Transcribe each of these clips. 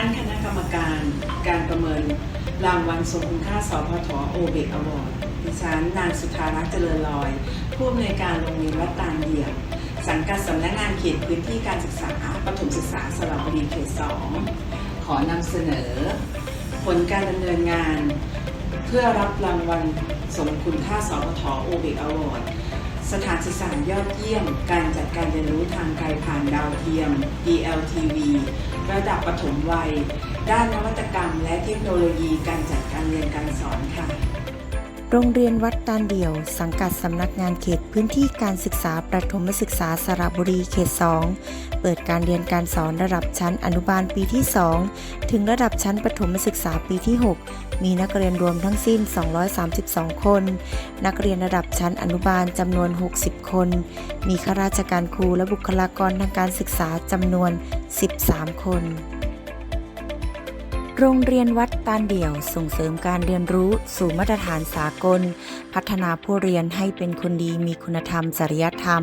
านคณะกรรมการการประเมินรางวัลทรงคุณค่าสพทโอเบกอวอร์ดดิฉันนางสุธารักษ์เจริญลอย ผู้อำนวยการโรงเรียนวัดตาลเดี่ยว สังกัดสำนักงานเขตพื้นที่การศึกษาประถมศึกษาสระบุรีเขตสองขอนำเสนอ ผลการดำเนินงาน เพื่อรับรางวัลสมคุณค่าสพทโอเบกอวอร์ด สถานศึกษายอดเยี่ยม การจัดการเรียนรู้ทางไกลผ่านดาวเทียม DLTV ระดับปฐมวัย ด้านนวัตกรรมและเทคโนโลยีการจัดการเรียนการสอนค่ะ โรงเรียนวัดตาลเดี่ยว สังกัดสำนักงานเขตพื้นที่การศึกษาประถมศึกษาสระบุรีเขต 2 เปิดการเรียนการสอนระดับชั้นอนุบาลปีที่ 2 ถึงระดับชั้นประถมศึกษาปีที่ 6 มีนักเรียนรวมทั้งสิ้น 232 คน นักเรียนระดับชั้นอนุบาลจำนวน 60 คน มีข้าราชการครูและบุคลากรทางการศึกษาจำนวน 13 คน โรงเรียนวัดตาลเดี่ยวส่งเสริมการเรียนรู้สู่มาตรฐานสากล พัฒนาผู้เรียนให้เป็นคนดีมีคุณธรรม จริยธรรม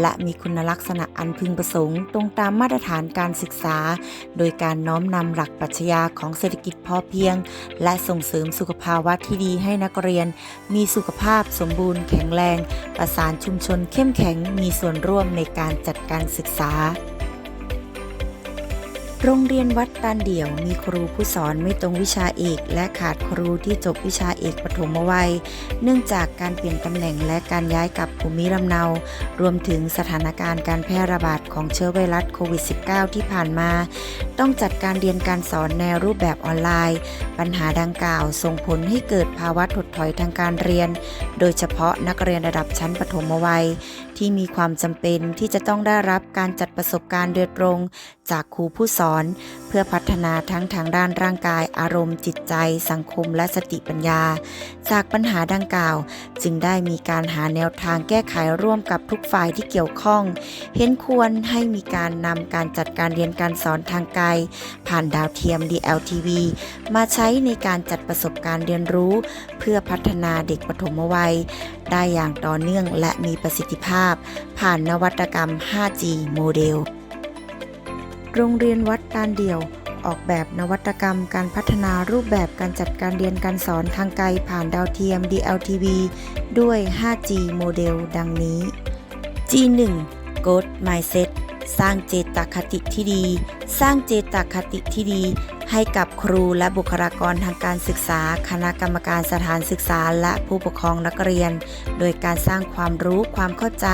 และมีคุณลักษณะอันพึงประสงค์ ตรงตามมาตรฐานการศึกษา โดยการน้อมนำหลักปรัชญาของเศรษฐกิจพอเพียง และส่งเสริมสุขภาวะที่ดีให้นักเรียน มีสุขภาพสมบูรณ์แข็งแรง ประสานชุมชนเข้มแข็งมีส่วนร่วมในการจัดการศึกษา โรงเรียนวัดตาลเดี่ยวมีครูผู้สอนไม่ตรงวิชาเอก และขาดครูที่จบวิชาเอกปฐมวัย เนื่องจากการเปลี่ยนตำแหน่งและการย้ายกลับภูมิลำเนา รวมถึงสถานการณ์การแพร่ระบาดของเชื้อไวรัสโควิด -19 ที่ผ่านมา ต้องจัดการเรียนการสอนในรูปแบบออนไลน์ ปัญหาดังกล่าวส่งผลให้เกิดภาวะถดถอยทางการเรียน โดยเฉพาะนักเรียนระดับชั้นปฐมวัย ที่มีความจำเป็นที่จะต้องได้รับการจัดประสบการณ์โดยตรง จากครูผู้สอน เพื่อพัฒนาทั้งทางด้านร่างกาย อารมณ์ จิตใจ สังคม และสติปัญญา จากปัญหาดังกล่าว จึงได้มีการหาแนวทางแก้ไขร่วมกับทุกฝ่ายที่เกี่ยวข้อง เห็นควรให้มีการนำการจัดการเรียนการสอนทางไกล ผ่านดาวเทียม DLTV มาใช้ในการจัดประสบการณ์เรียนรู้ เพื่อพัฒนาเด็กปฐมวัย ได้อย่างต่อเนื่องและมีประสิทธิภาพ ผ่านนวัตกรรม 5G โมเดล โรงเรียนวัดตาลเดี่ยว ออกแบบนวัตกรรมการพัฒนารูปแบบการจัดการเรียนการสอนทางไกลผ่านดาวเทียม DLTV ด้วย 5G โมเดล ดังนี้ G1 Growth Mindset สร้างเจตคติที่ดี สร้างเจตคติที่ดี ให้กับครูและบุคลากรทางการศึกษา คณะกรรมการสถานศึกษา และผู้ปกครองนักเรียน โดยการสร้างความรู้ความเข้าใจ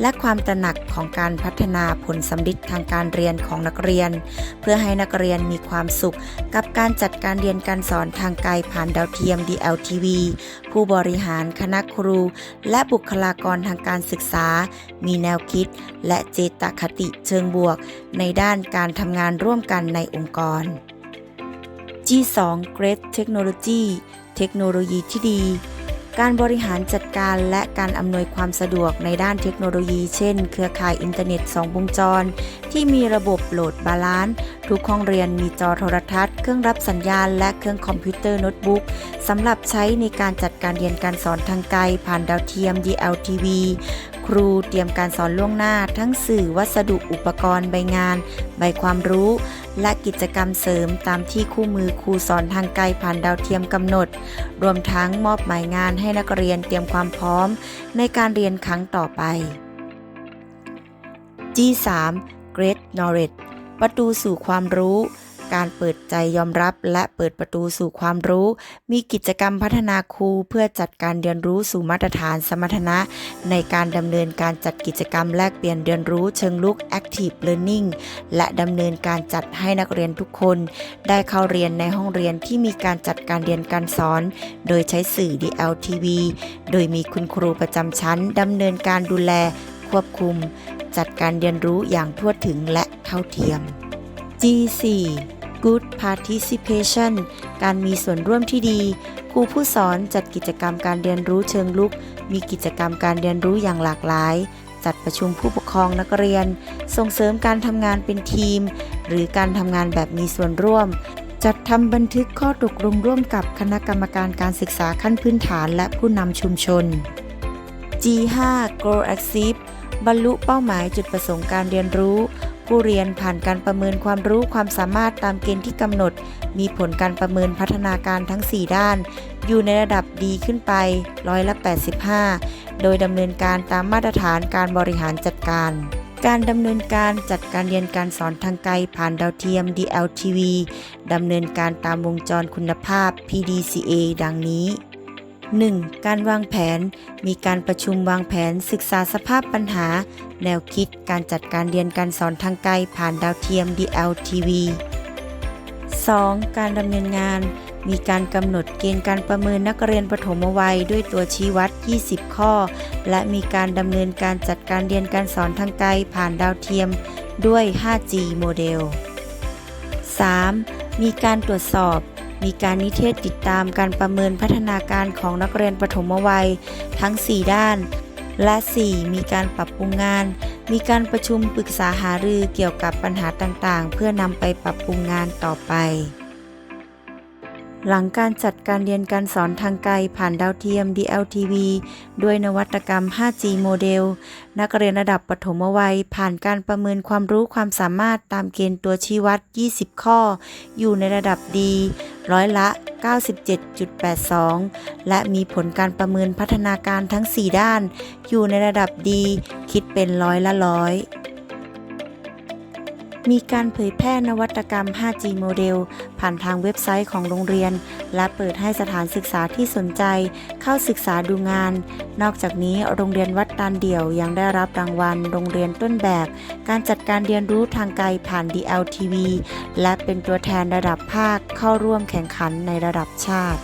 และความตระหนักของการพัฒนาผลสำลิดทางการเรียนของนักเรียน เพื่อให้นักเรียนมีความสุข กับการจัดการเรียนการสอนทางไกลผ่านดาวเทียม DLTV ผู้บริหารคณะครู และบุคลากรทางการศึกษา มีแนวคิด และเจตคติเชิงบวก ในด้านการทำงานร่วมกันในองค์กร G2 Great Technology เทคโนโลยีที่ดี การบริหารจัดการและการอำนวยความสะดวกในด้านเทคโนโลยี เช่น เครือข่ายอินเทอร์เน็ต 2 วงจร ที่มีระบบโหลดบาลานซ์ทุกห้องเรียนมีจอโทรทัศน์ เครื่องรับสัญญาณ และเครื่องคอมพิวเตอร์โน้ตบุ๊กสำหรับใช้ในการจัดการเรียนการสอนทางไกลผ่านดาวเทียม DLTV รูเตรียมการสอนล่วงหน้า ทั้งสื่อวัสดุอุปกรณ์ใบงาน ใบความรู้ และกิจกรรมเสริมตามที่คู่มือครูสอนทางไกลผ่านดาวเทียมกำหนด รวมทั้งมอบหมายงานให้นักเรียนเตรียมความพร้อม ในการเรียนครั้งต่อไป G3 Great Knowledge ประตูสู่ความรู้ การเปิดใจยอมรับและเปิดประตูสู่ความรู้ มีกิจกรรมพัฒนาครูเพื่อจัดการเรียนรู้สู่มาตรฐานสมรรถนะ ในการดำเนินการจัดกิจกรรมแลกเปลี่ยนเรียนรู้เชิงลุก Active Learning และดำเนินการจัดให้นักเรียนทุกคน ได้เข้าเรียนในห้องเรียนที่มีการจัดการเรียนการสอน โดยใช้สื่อ DLTV โดยมีคุณครูประจำชั้นดำเนินการดูแล ควบคุม จัดการเรียนรู้อย่างทั่วถึงและเท่าเทียม G4 Good Participation การมีส่วนร่วมที่ดี ครูผู้สอนจัดกิจกรรมการเรียนรู้เชิงลุก มีกิจกรรมการเรียนรู้อย่างหลากหลาย จัดประชุมผู้ปกครองนักเรียน ส่งเสริมการทำงานเป็นทีม หรือการทำงานแบบมีส่วนร่วม จัดทำบันทึกข้อตกลงร่วมกับคณะกรรมการการศึกษาขั้นพื้นฐานและผู้นำชุมชน G5 Grow Active บรรลุเป้าหมายจุดประสงค์การเรียนรู้ ผู้เรียนผ่านการประเมินความรู้ความสามารถตามเกณฑ์ที่กำหนด มีผลการประเมินพัฒนาการทั้ง 4 ด้าน อยู่ในระดับดีขึ้นไปร้อยละ85 โดยดำเนินการตามมาตรฐานการบริหารจัดการการดำเนินการจัดการเรียนการสอนทางไกลผ่านดาวเทียม DLTV ดำเนินการตามวงจรคุณภาพ PDCA ดังนี้ 1. การวางแผน มีการประชุมวางแผนศึกษาสภาพปัญหา แนวคิดการจัดการเรียนการสอนทางไกลผ่านดาวเทียม DLTV 2. การดำเนินงาน มีการกำหนดเกณฑ์การประเมินนักเรียนประถมวัยด้วยตัวชี้วัด 20 ข้อ และมีการดำเนินการจัดการเรียนการสอนทางไกลผ่านดาวเทียมด้วย 5G โมเดล 3. มีการตรวจสอบ มีการนิเทศติดตามการประเมินพัฒนาการของนักเรียนปฐมวัยทั้ง 4 ด้าน และ 4. มีการปรับปรุงงาน มีการประชุมปรึกษาหารือเกี่ยวกับปัญหาต่างๆ เพื่อนำไปปรับปรุงงานต่อไป หลังการจัดการเรียนการสอนทางไกลผ่านดาวเทียม DLTV ด้วยนวัตกรรม 5G โมเดล นักเรียนระดับปฐมวัย ผ่านการประเมินความรู้ความสามารถตามเกณฑ์ตัวชี้วัด 20 ข้อ อยู่ในระดับดีร้อยละ 97.82 และมีผลการประเมินพัฒนาการทั้ง 4 ด้าน อยู่ในระดับดี คิดเป็นร้อยละร้อยมีการเผยแพร่นวัตกรรม 5G โมเดล ผ่านทางเว็บไซต์ของโรงเรียน และเปิดให้สถานศึกษาที่สนใจ เข้าศึกษาดูงาน นอกจากนี้โรงเรียนวัดตานเดี่ยวยังได้รับรางวัล โรงเรียนต้นแบบ การจัดการเรียนรู้ทางไกลผ่าน DLTV และเป็นตัวแทนระดับภาคเข้าร่วมแข่งขันในระดับชาติ